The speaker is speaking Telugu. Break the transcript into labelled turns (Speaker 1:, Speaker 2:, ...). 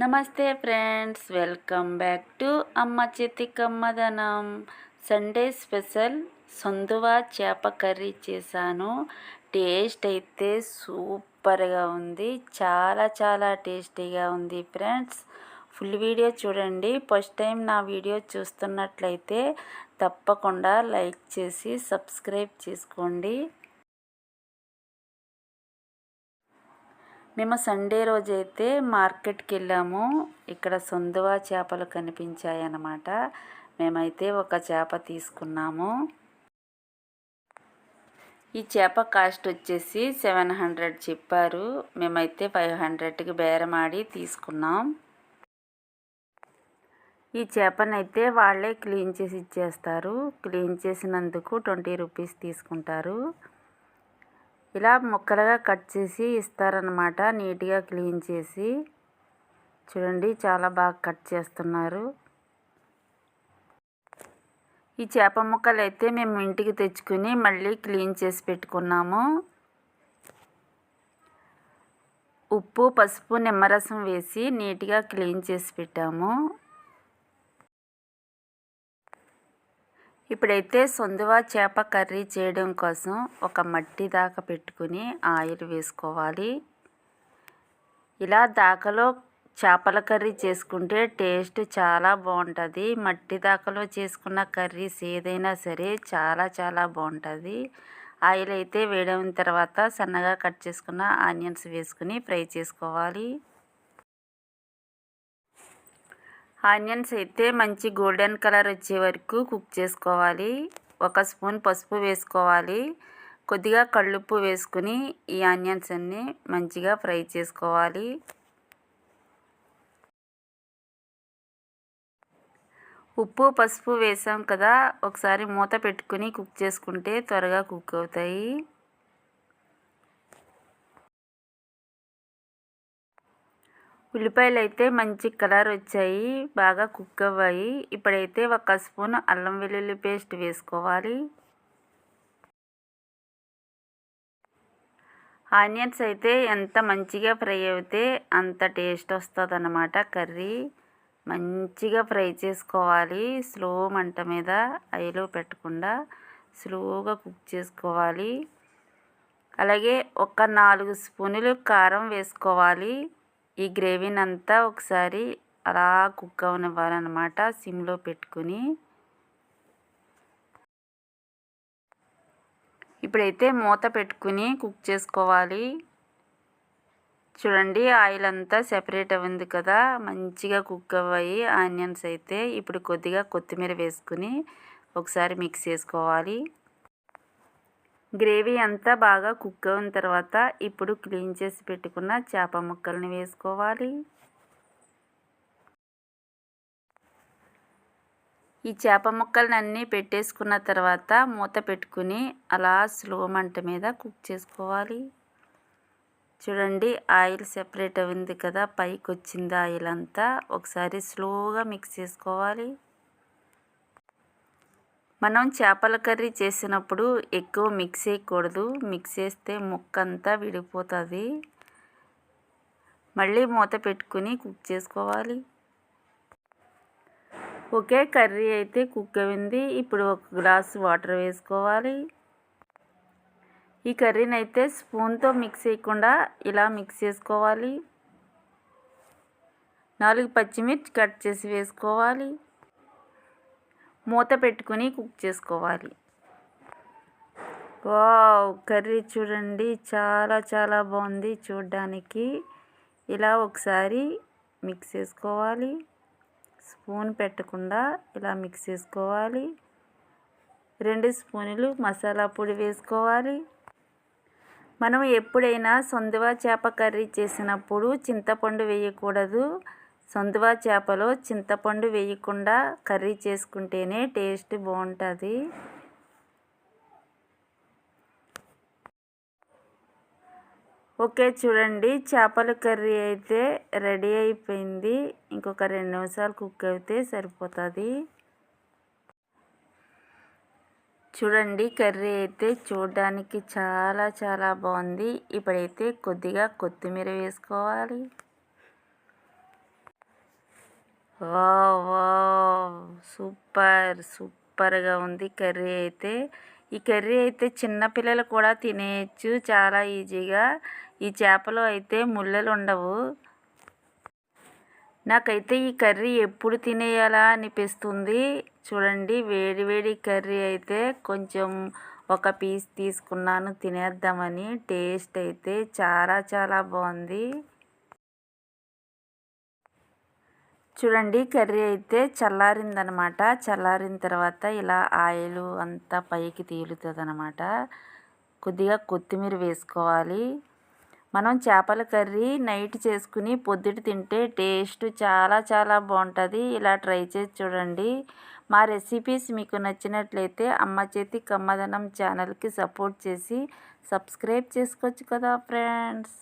Speaker 1: నమస్తే ఫ్రెండ్స్ వెల్కమ్ బ్యాక్ టు అమ్మ చేతి కమ్మదనం సండే స్పెషల్ సొందువా చేప కర్రీ చేశాను. టేస్ట్ అయితే సూపర్గా ఉంది. చాలా చాలా టేస్టీగా ఉంది ఫ్రెండ్స్. ఫుల్ వీడియో చూడండి. ఫస్ట్ టైం నా వీడియో చూస్తున్నట్లయితే తప్పకుండా లైక్ చేసి సబ్స్క్రైబ్ చేసుకోండి. మేము సండే రోజైతే మార్కెట్కి వెళ్ళాము ఇక్కడ సొందువా చేపలు కనిపించాయి అన్నమాట మేమైతే ఒక చేప తీసుకున్నాము. ఈ చేప కాస్ట్ వచ్చేసి సెవెన్ హండ్రెడ్ చెప్పారు. మేమైతే ఫైవ్ హండ్రెడ్కి బేరమాడి తీసుకున్నాం. ఈ చేపనైతే వాళ్ళే క్లీన్ చేసి ఇచ్చేస్తారు. క్లీన్ చేసినందుకు ట్వంటీ రూపీస్ తీసుకుంటారు. ఇలా ముక్కలుగా కట్ చేసి ఇస్తారనమాట నీట్గా క్లీన్ చేసి. చూడండి చాలా బాగా కట్ చేస్తున్నారు. ఈ చేప ముక్కలు అయితే మేము ఇంటికి తెచ్చుకుని మళ్ళీ క్లీన్ చేసి పెట్టుకున్నాము. ఉప్పు పసుపు నిమ్మరసం వేసి నీట్గా క్లీన్ చేసి పెట్టాము. ఇప్పుడైతే సొందువా చేప కర్రీ చేయడం కోసం ఒక మట్టి దాకా పెట్టుకుని ఆయిల్ వేసుకోవాలి. ఇలా దాకలో చేపల కర్రీ చేసుకుంటే టేస్ట్ చాలా బాగుంటుంది. మట్టి దాకలో చేసుకున్న కర్రీస్ ఏదైనా సరే చాలా చాలా బాగుంటుంది. ఆయిల్ అయితే వేడైన తర్వాత సన్నగా కట్ చేసుకున్న ఆనియన్స్ వేసుకుని ఫ్రై చేసుకోవాలి. ఆనియన్స్ అయితే మంచి గోల్డెన్ కలర్ వచ్చే వరకు కుక్ చేసుకోవాలి. ఒక స్పూన్ పసుపు వేసుకోవాలి. కొద్దిగా కళ్ళుప్పు వేసుకుని ఈ ఆనియన్స్ అన్నీ మంచిగా ఫ్రై చేసుకోవాలి. ఉప్పు పసుపు వేసాం కదా ఒకసారి మూత పెట్టుకుని కుక్ చేసుకుంటే త్వరగా కుక్ అవుతాయి. ఉల్లిపాయలు అయితే మంచి కలర్ వచ్చాయి బాగా కుక్ అవ్వాయి. ఇప్పుడైతే ఒక స్పూన్ అల్లం వెల్లుల్లి పేస్ట్ వేసుకోవాలి. ఆనియన్స్ అయితే ఎంత మంచిగా ఫ్రై అయితే అంత టేస్ట్ వస్తుంది అన్నమాట కర్రీ. మంచిగా ఫ్రై చేసుకోవాలి స్లో మంట మీద ఐలో పెట్టకుండా స్లోగా కుక్ చేసుకోవాలి. అలాగే ఒక నాలుగు స్పూనులు కారం వేసుకోవాలి. ఈ గ్రేవీని అంతా ఒకసారి అలా కుక్ అవనివ్వాలన్నమాట సిమ్లో పెట్టుకుని. ఇప్పుడైతే మూత పెట్టుకుని కుక్ చేసుకోవాలి. చూడండి ఆయిల్ అంతా సెపరేట్ అవ్వింది కదా మంచిగా కుక్ అవ్వాయి. ఆనియన్స్ అయితే ఇప్పుడు కొద్దిగా కొత్తిమీర వేసుకుని ఒకసారి మిక్స్ చేసుకోవాలి. గ్రేవీ అంతా బాగా కుక్ అయిన తర్వాత ఇప్పుడు క్లీన్ చేసి పెట్టుకున్న చేప ముక్కల్ని వేసుకోవాలి. ఈ చేప ముక్కల్ని అన్నీ పెట్టేసుకున్న తర్వాత మూత పెట్టుకుని అలా స్లో మంట మీద కుక్ చేసుకోవాలి. చూడండి ఆయిల్ సెపరేట్ అయింది కదా పైకి వచ్చింది ఆయిల్ అంతా. ఒకసారి స్లోగా మిక్స్ చేసుకోవాలి. మనం చేపల కర్రీ చేసినప్పుడు ఎక్కువ మిక్స్ చేయకూడదు. మిక్స్ చేస్తే ముక్క అంతా విడిపోతుంది. మళ్ళీ మూత పెట్టుకుని కుక్ చేసుకోవాలి. ఒకే కర్రీ అయితే కుక్ అయింది. ఇప్పుడు ఒక గ్లాస్ వాటర్ వేసుకోవాలి. ఈ కర్రీని అయితే స్పూన్తో మిక్స్ చేయకుండా ఇలా మిక్స్ చేసుకోవాలి. నాలుగు పచ్చిమిర్చి కట్ చేసి వేసుకోవాలి. మూత పెట్టుకుని కుక్ చేసుకోవాలి. వావ్! కర్రీ చూడండి. చాలా చాలా బాగుంది చూడ్డానికి. ఇలా ఒకసారి మిక్స్ చేసుకోవాలి. స్పూన్ పెట్టకుండా ఇలా మిక్స్ చేసుకోవాలి. రెండు స్పూన్లు మసాలా పొడి వేసుకోవాలి. మనం ఎప్పుడైనా సొందువ చేప కర్రీ చేసినప్పుడు చింతపండు వేయకూడదు. సొందువా చేపలు చింతపండు వేయకుండా కర్రీ చేసుకుంటేనే టేస్ట్ బాగుంటుంది. ఓకే చూడండి. చేపల కర్రీ అయితే రెడీ అయిపోయింది. ఇంకొక రెండు నిమిషాలు కుక్ అయితే సరిపోతుంది. చూడండి కర్రీ అయితే చూడడానికి చాలా చాలా బాగుంది. ఇప్పుడైతే కొద్దిగా కొత్తిమీర వేసుకోవాలి. వా వా సూపర్ సూపర్గా ఉంది కర్రీ అయితే. ఈ కర్రీ అయితే చిన్నపిల్లలు కూడా తినేయచ్చు చాలా ఈజీగా. ఈ చేపలో అయితే ముళ్ళలు ఉండవు. నాకైతే ఈ కర్రీ ఎప్పుడు తినేయాలా అనిపిస్తుంది. చూడండి వేడి వేడి కర్రీ అయితే కొంచెం ఒక పీస్ తీసుకున్నాను తినేద్దామని. టేస్ట్ అయితే చాలా చాలా బాగుంది. చూడండి కర్రీ అయితే చల్లారిందనమాట. చల్లారిన తర్వాత ఇలా ఆయిల్ అంతా పైకి తేలుతుంది అనమాట కొద్దిగా కొత్తిమీర వేసుకోవాలి. మనం చేపల కర్రీ నైట్ చేసుకుని పొద్దుట తింటే టేస్ట్ చాలా చాలా బాగుంటుంది. ఇలా ట్రై చేసి చూడండి. మా రెసిపీస్ మీకు నచ్చినట్లయితే అమ్మ చేతి కమ్మదనం ఛానల్కి సపోర్ట్ చేసి సబ్స్క్రైబ్ చేసుకోవచ్చు కదా ఫ్రెండ్స్.